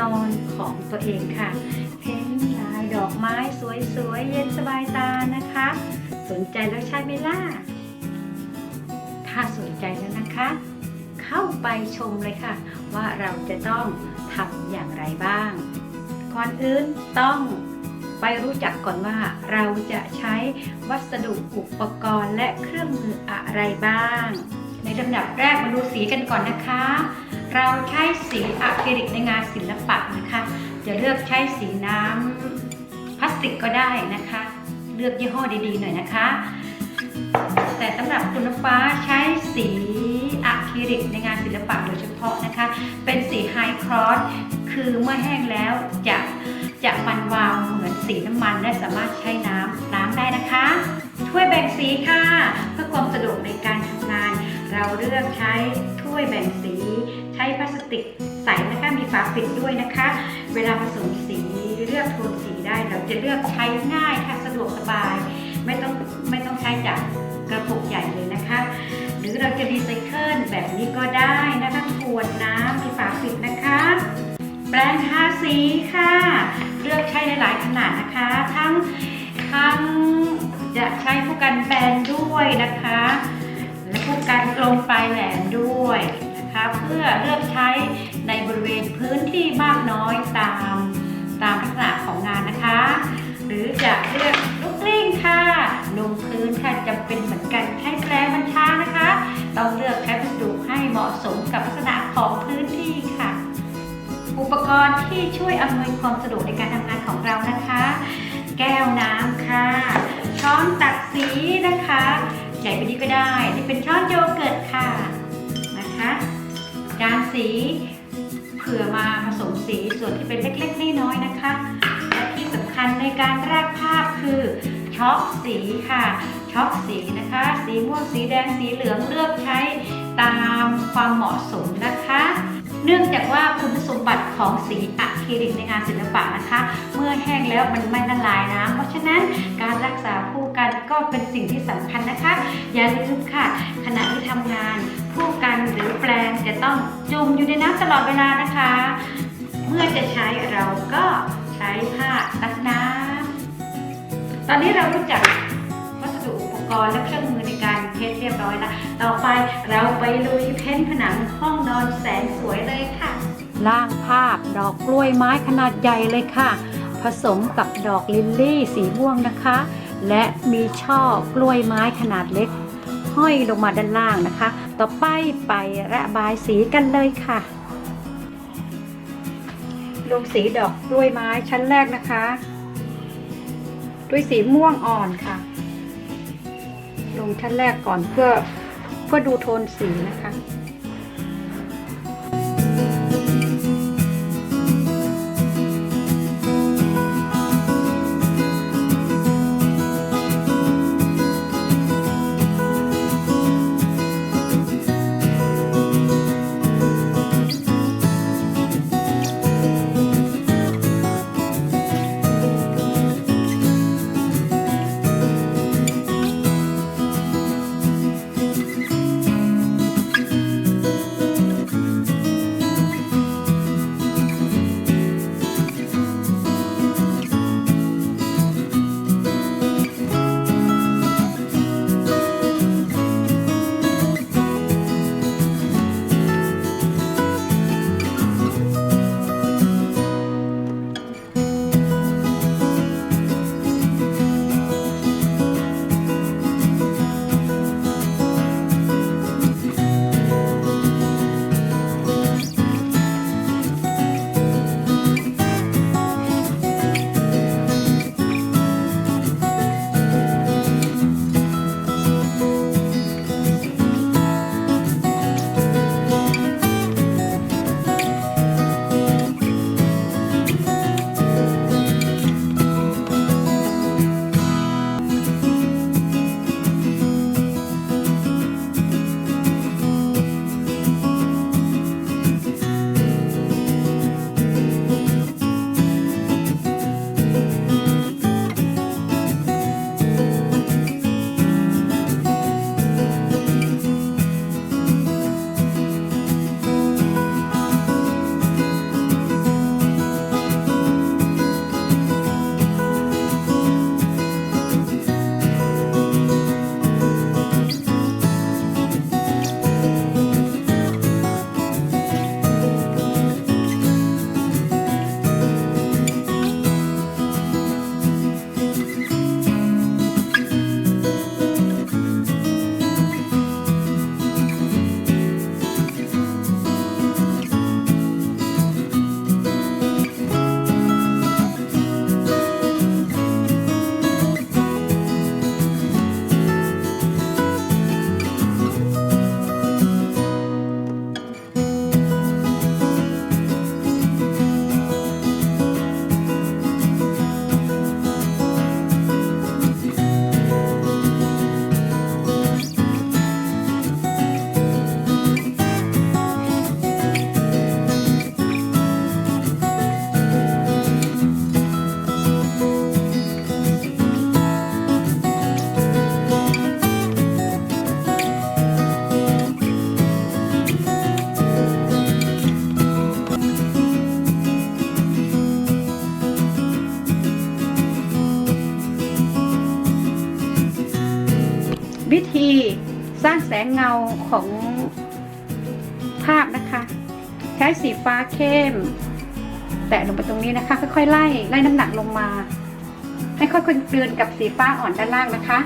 นอนของตัวเองค่ะ เห็นลายดอกไม้สวยๆ เย็นสบายตานะคะ สนใจแล้วใช่ไหมล่ะ ถ้าสนใจแล้วนะคะ เข้าไปชมเลยค่ะ ว่าเราจะต้องทำอย่างไรบ้าง ก่อนอื่นต้องไปรู้จักก่อนว่าเราจะใช้วัสดุอุปกรณ์และเครื่องมืออะไรบ้าง ในลำดับแรกมาดูสีกันก่อนนะคะ เราใช้สีอะคริลิกในงานศิลปะนะคะ จะเลือกใช้สีน้ำพลาสติกก็ได้นะคะ เลือกยี่ห้อดีๆหน่อยนะคะ แต่สำหรับคุณฟ้าใช้สีอะคริลิกในงานศิลปะโดยเฉพาะนะคะ เป็นสีไฮครอสคือเมื่อแห้งแล้วจะจะมันวาวเหมือนสีน้ำมันและสามารถใช้น้ำล้างได้นะคะ ถ้วยแบ่งสีค่ะ เพื่อความสะดวกในการทำงาน เราเลือกใช้ถ้ วยแบ่งสี ใช้พลาสติกใสนะคะมีฝาปิดด้วยนะคะ เวลาผสมสีเลือกโทนสีได้เราจะเลือกใช้ง่ายค่ะสะดวกสบาย ไม่ต้องไม่ต้องใช้จากกระปุกใหญ่เลยนะคะ หรือเราจะรีไซเคิลแบบนี้ก็ได้นะคะขวดน้ำมีฝาปิดนะคะ แปรงทาสีค่ะ เลือกใช้หลายๆขนาดนะคะ ทั้งทั้งจะใช้ผู้กันแบนด้วยนะคะ และผู้กันกลมปลายแหลมด้วย นะคะเพื่อเลือกใช้ในบริเวณพื้นที่มากน้อยตามตามลักษณะของงานนะคะ หรือจะเลือกลูกกลิ้งค่ะลงพื้นค่ะจำเป็นเหมือนกันใช้แปรงมันช้านะคะ ต้องเลือกใช้วัสดุให้เหมาะสมกับลักษณะของพื้นที่ค่ะ อุปกรณ์ที่ช่วยอำนวยความสะดวกในการทำงานของเรานะคะ แก้วน้ำค่ะ ช้อนตักสีนะคะใหญ่ไปนี้ก็ได้ นี่เป็นช้อนโยเกิร์ตค่ะ นะคะจารสีเผื่อมาผสมสีส่วนที่เป็นเล็กๆน้อยๆนะคะ และที่สำคัญในการรากภาพคือช็อกสีค่ะช็อกสีนะคะ สีม่วงสีแดงสีเหลืองเลือกใช้ตามความเหมาะสม เนื่องจากว่าคุณสมบัติของสีอะคริลิกในงานศิลปะนะคะ เมื่อแห้งแล้วมันไม่ละลายน้ำเพราะฉะนั้นการรักษาคู่กันก็เป็นสิ่งที่สำคัญนะคะ อย่าลืมค่ะ ขณะที่ทำงานคู่กันหรือแปลงจะต้องจุ่มอยู่ในน้ำตลอดเวลานะคะ เมื่อจะใช้เราก็ใช้ผ้าซักน้ำตอนนี้เรารู้จักวัสดุอุปกรณ์และเครื่องมือ ท์เรียบร้อยแล้วต่อไปเราไปลุยเพ้นท์ผนังห้องนอนแสนสวยเลยค่ะ ล่างภาพดอกกล้วยไม้ขนาดใหญ่เลยค่ะ ผสมกับดอกลิลลี่สีม่วงนะคะ และมีช่อกล้วยไม้ขนาดเล็ก ห้อยลงมาด้านล่างนะคะ ต่อไปไประบายสีกันเลยค่ะลงสีดอกกล้วยไม้ชั้นแรกนะคะ ด้วยสีม่วงอ่อนค่ะ ลงชั้นแรกก่อนเพื่อเพื่อดูโทนสีนะคะ เงาของภาพนะคะ ใช้สีฟ้าเข้ม แตะลงไปตรงนี้นะคะ ค่อยๆไล่ไล่น้ำหนักลงมา ให้ค่อยๆเกลือนกับสีฟ้าอ่อนด้านล่างนะคะ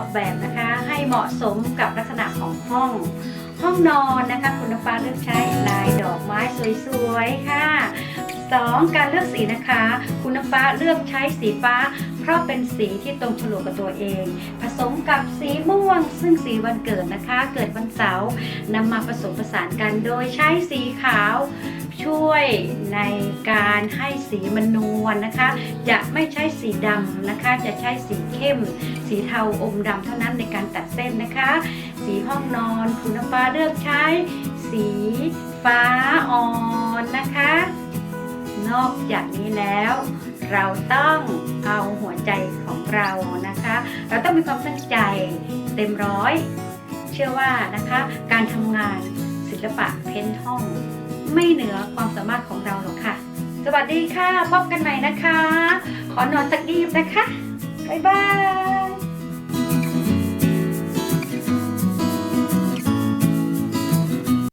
ออกแบบนะคะให้เหมาะสมกับลักษณะของห้อง ห้องนอนนะคะคุณน้ำฟ้าเลือกใช้ลายดอกไม้สวยๆค่ะสองการเลือกสีนะคะ คุณน้ำฟ้าเลือกใช้สีฟ้า เพราะเป็นสีที่ตรงฉลกกับตัวเอง ผสมกับสีม่วง ซึ่งสีวันเกิดนะคะ เกิดวันเสาร์นำมาผสมผสานกันโดยใช้สีขาว ช่วยในการให้สีมันนวลนะคะ จะไม่ใช้สีดำนะคะ จะใช้สีเข้ม สีเทาอมดำเท่านั้นในการตัดเส้นนะคะ สีห้องนอนคุณน้าเลือกใช้ สีฟ้าอ่อนนะคะ นอกจากนี้แล้วเราต้องเอาหัวใจของเรานะคะ เราต้องมีความตั้งใจเต็มร้อย เชื่อว่านะคะ การทำงานศิลปะเพ้นท์ห้อง ไม่เหนือความสามารถของเราหรอกค่ะ สวัสดีค่ะ พบกันใหม่นะคะ ขอนอนสักดีบนะคะ บ๊ายบาย